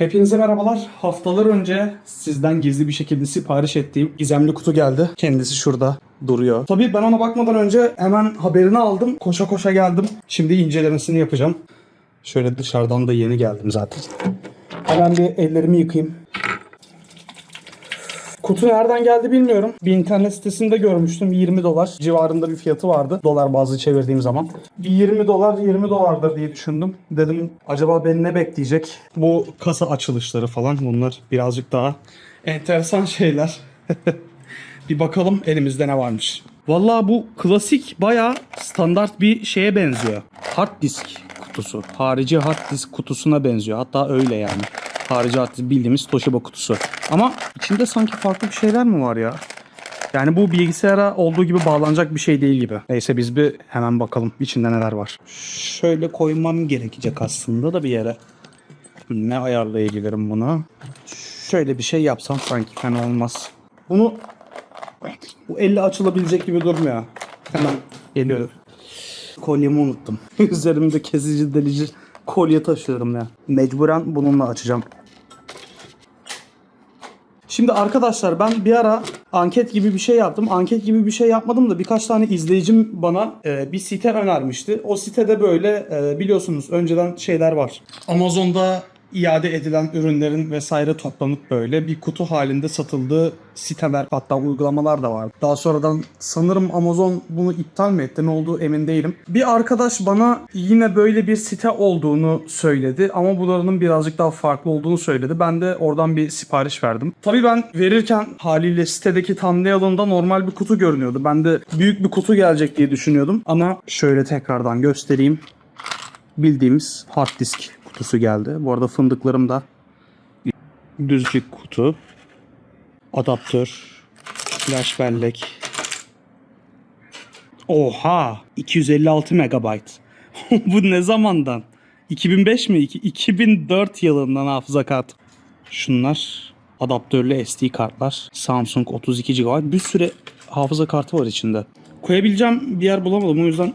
Hepinize merhabalar. Haftalar önce sizden gizli bir şekilde sipariş ettiğim gizemli kutu geldi. Kendisi şurada duruyor. Tabii ben ona bakmadan önce hemen haberini aldım. Koşa koşa geldim. Şimdi incelemesini yapacağım. Şöyle dışarıdan da yeni geldim zaten. Hemen bir ellerimi yıkayayım. Kutu nereden geldi bilmiyorum. Bir internet sitesinde görmüştüm. 20 dolar civarında bir fiyatı vardı. Dolar bazlı çevirdiğim zaman. Bir 20 dolar 20 dolardır diye düşündüm. Dedim acaba beni ne bekleyecek? Bu kasa açılışları falan bunlar birazcık daha enteresan şeyler. bir bakalım elimizde ne varmış. Vallahi bu klasik bayağı standart bir şeye benziyor. Hard disk kutusu. Harici hard disk kutusuna benziyor. Hatta öyle yani. Harici hard disk bildiğimiz Toshiba kutusu. Ama içinde sanki farklı bir şeyler mi var ya? Yani bu bilgisayara olduğu gibi bağlanacak bir şey değil gibi. Neyse biz bir hemen bakalım içinde neler var. Şöyle koymam gerekecek aslında da bir yere. Ne ayarlayabilirim bunu? Şöyle bir şey yapsam sanki fena olmaz. Bunu bu elle açılabilecek gibi durmuyor. Hemen geliyorum. Kolyemi unuttum. Üzerimde kesici delici kolye taşıyorum ya. Mecburen bununla açacağım. Şimdi arkadaşlar ben bir ara anket gibi bir şey yaptım. Anket gibi bir şey yapmadım da birkaç tane izleyicim bana e, bir site önermişti. O sitede böyle e, biliyorsunuz önceden şeyler var. Amazon'da iade edilen ürünlerin vesaire toplanıp böyle bir kutu halinde satıldığı siteler hatta uygulamalar da var. Daha sonradan sanırım Amazon bunu iptal mi etti ne olduğu emin değilim. Bir arkadaş bana yine böyle bir site olduğunu söyledi ama bunların birazcık daha farklı olduğunu söyledi. Ben de oradan bir sipariş verdim. Tabii ben verirken haliyle sitedeki thumbnail'ında normal bir kutu görünüyordu. Ben de büyük bir kutu gelecek diye düşünüyordum. Ama şöyle tekrardan göstereyim. Bildiğimiz hard disk kutusu geldi. Bu arada fındıklarım da düz bir kutu. Adaptör, flash bellek. Oha! 256 megabayt. Bu ne zamandan? 2005 mi? İki- 2004 yılından hafıza kartı. Şunlar adaptörlü SD kartlar. Samsung 32 GB. Bir sürü hafıza kartı var içinde. Koyabileceğim bir yer bulamadım o yüzden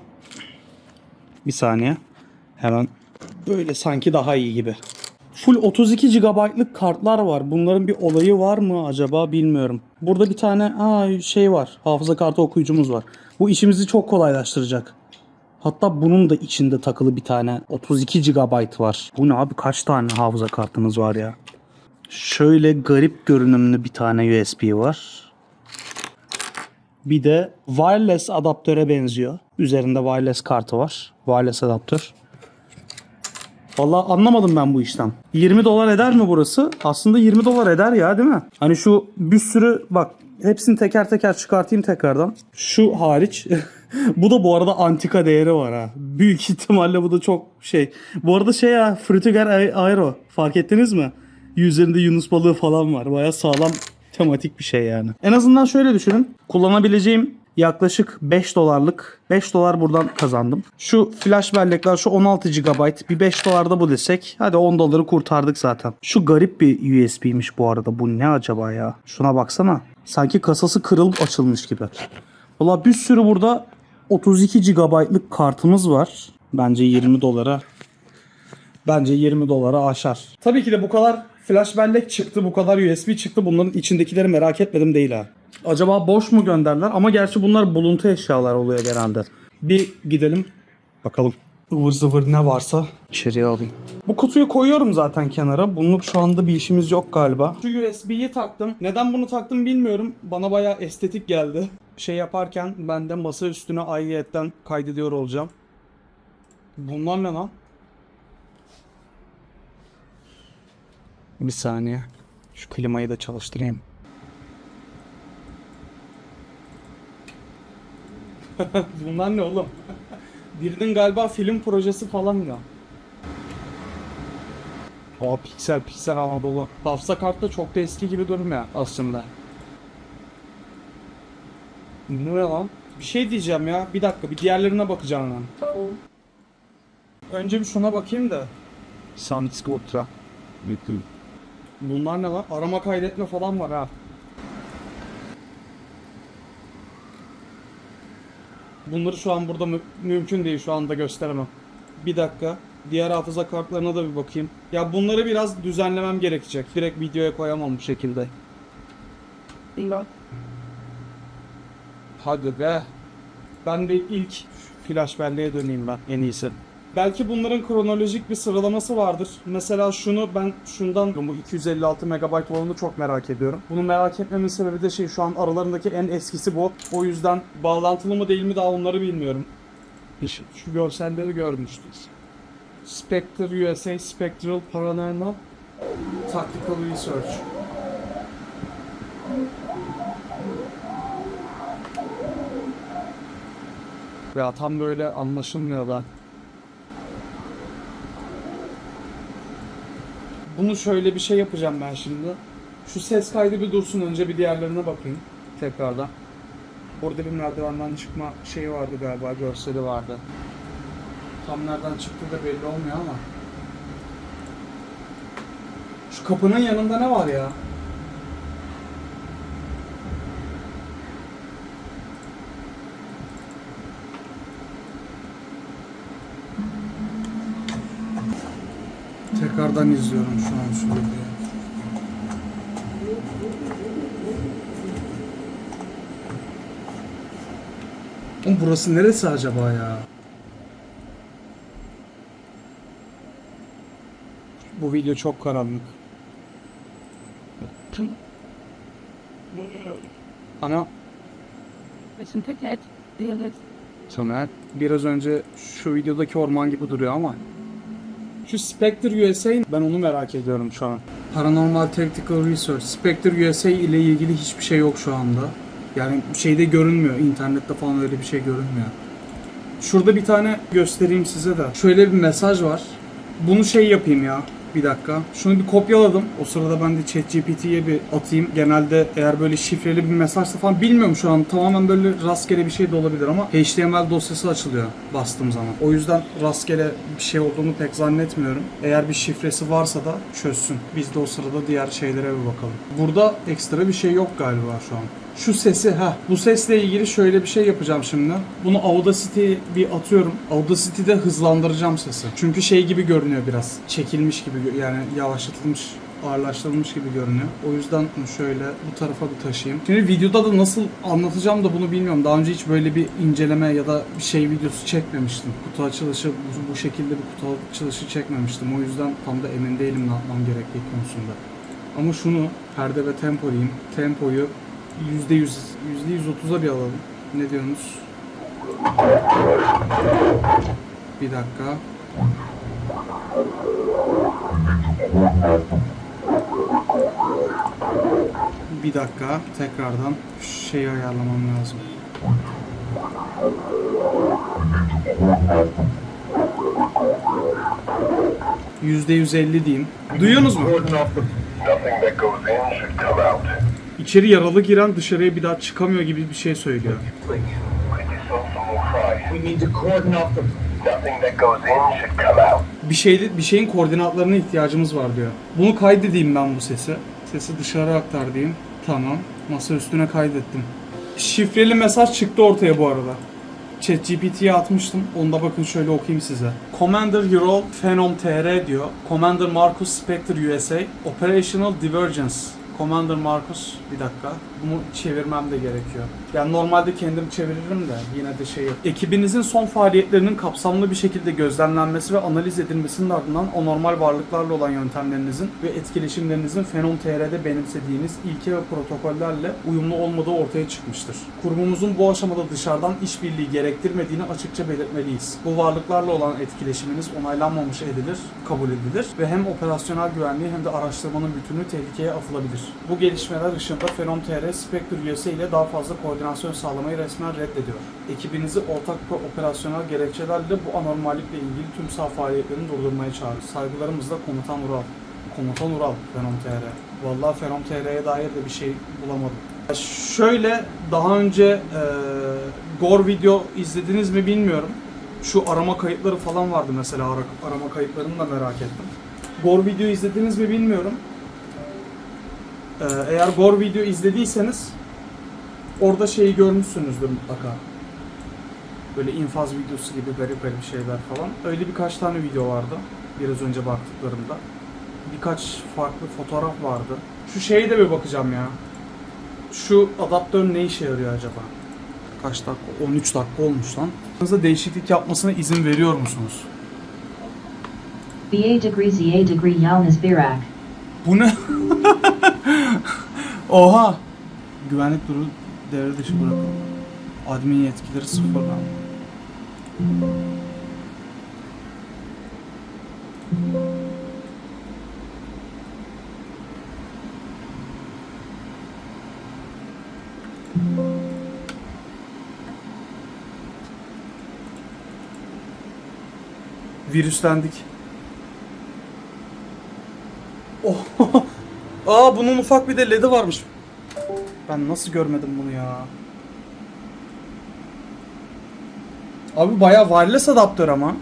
bir saniye. Hemen böyle sanki daha iyi gibi. Full 32 GB'lık kartlar var. Bunların bir olayı var mı acaba bilmiyorum. Burada bir tane aa, şey var. Hafıza kartı okuyucumuz var. Bu işimizi çok kolaylaştıracak. Hatta bunun da içinde takılı bir tane 32 GB var. Bu ne abi kaç tane hafıza kartınız var ya? Şöyle garip görünümlü bir tane USB var. Bir de wireless adaptöre benziyor. Üzerinde wireless kartı var. Wireless adaptör. Vallahi anlamadım ben bu işten. 20 dolar eder mi burası? Aslında 20 dolar eder ya değil mi? Hani şu bir sürü bak hepsini teker teker çıkartayım tekrardan. Şu hariç. bu da bu arada antika değeri var ha. Büyük ihtimalle bu da çok şey. Bu arada şey ya Frutiger Aero fark ettiniz mi? Üzerinde Yunus balığı falan var. Baya sağlam tematik bir şey yani. En azından şöyle düşünün. Kullanabileceğim yaklaşık 5 dolarlık 5 dolar buradan kazandım. Şu flash bellekler şu 16 GB bir 5 dolarda bu desek hadi 10 doları kurtardık zaten. Şu garip bir USB'miş bu arada bu ne acaba ya? Şuna baksana. Sanki kasası kırılıp açılmış gibi. Valla bir sürü burada 32 GB'lık kartımız var. Bence 20 dolara Bence 20 dolara aşar. Tabii ki de bu kadar flash bellek çıktı, bu kadar USB çıktı. Bunların içindekileri merak etmedim değil ha. Acaba boş mu gönderler? Ama gerçi bunlar buluntu eşyalar oluyor genelde. Bir gidelim bakalım. ıvır zıvır ne varsa içeriye alayım. Bu kutuyu koyuyorum zaten kenara. Bunluk şu anda bir işimiz yok galiba. Şu USB'yi taktım. Neden bunu taktım bilmiyorum. Bana bayağı estetik geldi. Şey yaparken ben de masa üstüne ayrıyetten kaydediyor olacağım. Bunlar ne lan? Bir saniye. Şu klimayı da çalıştırayım. Bunlar ne oğlum? Birinin galiba film projesi falan ya. Aa piksel piksel Anadolu. Hafıza kartı çok da eski gibi durmuyor aslında. Ne lan? Bir şey diyeceğim ya. Bir dakika bir diğerlerine bakacağım ben. Önce bir şuna bakayım da. Sandisk Ultra. Bütün. Bunlar ne lan? Arama kaydetme falan var ha. Bunları şu an burada mü- mümkün değil şu anda gösteremem. Bir dakika. Diğer hafıza kartlarına da bir bakayım. Ya bunları biraz düzenlemem gerekecek. Direkt videoya koyamam bu şekilde. Hadi be. Ben de ilk flash belleğe döneyim ben en iyisi. Belki bunların kronolojik bir sıralaması vardır. Mesela şunu ben şundan bu 256 MB olanı çok merak ediyorum. Bunu merak etmemin sebebi de şey şu an aralarındaki en eskisi bu. O yüzden bağlantılı mı değil mi daha onları bilmiyorum. Şu, görselleri görmüştünüz. Spectre USA Spectral Paranormal Tactical Research. Ya tam böyle anlaşılmıyor da. Bunu şöyle bir şey yapacağım ben şimdi. Şu ses kaydı bir dursun önce bir diğerlerine bakayım tekrardan. Orada bir merdivenden çıkma şeyi vardı galiba, görseli vardı. Tam nereden çıktığı da belli olmuyor ama. Şu kapının yanında ne var ya? Tekrardan izliyorum şu an şu videoyu. Oğlum burası neresi acaba ya? Bu video çok karanlık. Ana Somer. Biraz önce şu videodaki orman gibi duruyor ama. Şu Spectre USA ben onu merak ediyorum şu an. Paranormal Tactical Research. Spectre USA ile ilgili hiçbir şey yok şu anda. Yani şeyde görünmüyor. internette falan öyle bir şey görünmüyor. Şurada bir tane göstereyim size de. Şöyle bir mesaj var. Bunu şey yapayım ya. Bir dakika. Şunu bir kopyaladım. O sırada ben de ChatGPT'ye bir atayım. Genelde eğer böyle şifreli bir mesajsa falan bilmiyorum şu an. Tamamen böyle rastgele bir şey de olabilir ama HTML dosyası açılıyor bastığım zaman. O yüzden rastgele bir şey olduğunu pek zannetmiyorum. Eğer bir şifresi varsa da çözsün. Biz de o sırada diğer şeylere bir bakalım. Burada ekstra bir şey yok galiba şu an. Şu sesi ha bu sesle ilgili şöyle bir şey yapacağım şimdi. Bunu Audacity'ye bir atıyorum. Audacity'de hızlandıracağım sesi. Çünkü şey gibi görünüyor biraz. Çekilmiş gibi yani yavaşlatılmış ağırlaştırılmış gibi görünüyor. O yüzden şöyle bu tarafa bir taşıyayım. Şimdi videoda da nasıl anlatacağım da bunu bilmiyorum. Daha önce hiç böyle bir inceleme ya da bir şey videosu çekmemiştim. Kutu açılışı bu, bu şekilde bir kutu açılışı çekmemiştim. O yüzden tam da emin değilim ne yapmam gerektiği konusunda. Ama şunu perde ve tempo diyeyim. Tempoyu %100, %130'a bir alalım. Ne diyorsunuz? Bir dakika. Bir dakika. Tekrardan şeyi ayarlamam lazım. %150 diyeyim. Duyuyorsunuz mu? İçeri yaralı giren dışarıya bir daha çıkamıyor gibi bir şey söylüyor. Bir şeyde bir şeyin koordinatlarına ihtiyacımız var diyor. Bunu kaydedeyim ben bu sesi. Sesi dışarı aktar diyeyim. Tamam. Masa üstüne kaydettim. Şifreli mesaj çıktı ortaya bu arada. ChatGPT'ye atmıştım. Onu da bakın şöyle okuyayım size. Commander Euro Phenom TR diyor. Commander Marcus Spectre USA. Operational Divergence. Commander Marcus bir dakika. Bunu çevirmem de gerekiyor. Yani normalde kendim çeviririm de yine de şey. Ekibinizin son faaliyetlerinin kapsamlı bir şekilde gözlemlenmesi ve analiz edilmesinin ardından anormal varlıklarla olan yöntemlerinizin ve etkileşimlerinizin Fenom TR'de benimsediğiniz ilke ve protokollerle uyumlu olmadığı ortaya çıkmıştır. Kurumumuzun bu aşamada dışarıdan işbirliği gerektirmediğini açıkça belirtmeliyiz. Bu varlıklarla olan etkileşiminiz onaylanmamış edilir, kabul edilir ve hem operasyonel güvenliği hem de araştırmanın bütünü tehlikeye atılabilir. Bu gelişmeler ışığında Fenom TR Spectre USA ile daha fazla koordinasyon sağlamayı resmen reddediyor. Ekibinizi ortak pro- operasyonel gerekçelerle bu anormallikle ilgili tüm sağ faaliyetlerini durdurmaya çağırır. Saygılarımızla Komutan Ural. Komutan Ural Fenom TR. Vallahi Fenom TR'ye dair de bir şey bulamadım. Şöyle daha önce e, Gore video izlediniz mi bilmiyorum. Şu arama kayıtları falan vardı mesela ara- arama kayıtlarını da merak ettim. Gore video izlediniz mi bilmiyorum. Ee, eğer Gore video izlediyseniz orada şeyi görmüşsünüzdür mutlaka. Böyle infaz videosu gibi garip garip şeyler falan. Öyle birkaç tane video vardı. Biraz önce baktıklarımda. Birkaç farklı fotoğraf vardı. Şu şeye de bir bakacağım ya. Şu adaptör ne işe yarıyor acaba? Kaç dakika? 13 dakika olmuş lan. Hızla değişiklik yapmasına izin veriyor musunuz? BA degree ZA degree Yalnız Birak. Bu ne? Oha! Güvenlik duru devre dışı bırakın. Admin yetkileri sıfırlan. Virüslendik. Oh. Aa bunun ufak bir de LED'i varmış. Ben nasıl görmedim bunu ya? Abi bayağı wireless adaptör ama.